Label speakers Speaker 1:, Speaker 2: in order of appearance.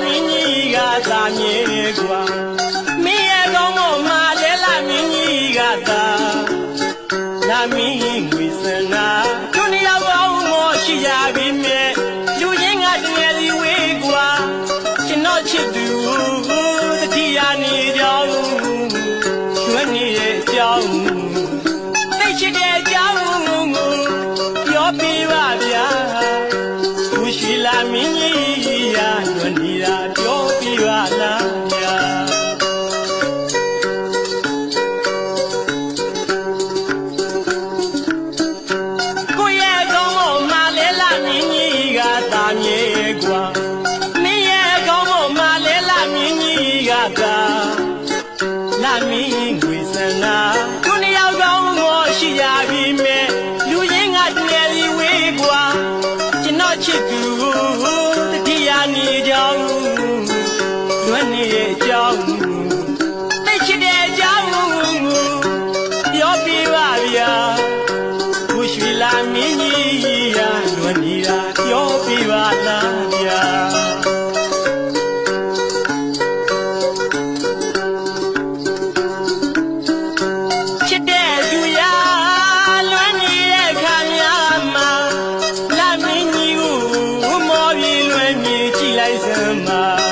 Speaker 1: မင်းကြီးကသာမြင်ကွာမင်းရဲ့ကောင်းမွန်မှာလဲလာမင်းကြီးကသာလာမင်းကြီးဝိစနာဒုနီယာဘောင်းမောရှိရပြီမြဲလူချင်းကတငယ်စီဝေးကွာကျွန်တော်ချစ်သူတတိယနေကြောင်းရွှဲနေရဲ့အကြောင်းသိချစ်တဲ့ Yeah. နေရဲ့အကြောင်းသိချင်တဲ့အကြောင်းပြောပြပါဗျာဘုရွှေလာမင်းကြီးရာလွန်နေတာပြောပြပါလားဗျာလိုက်စမ်းပါ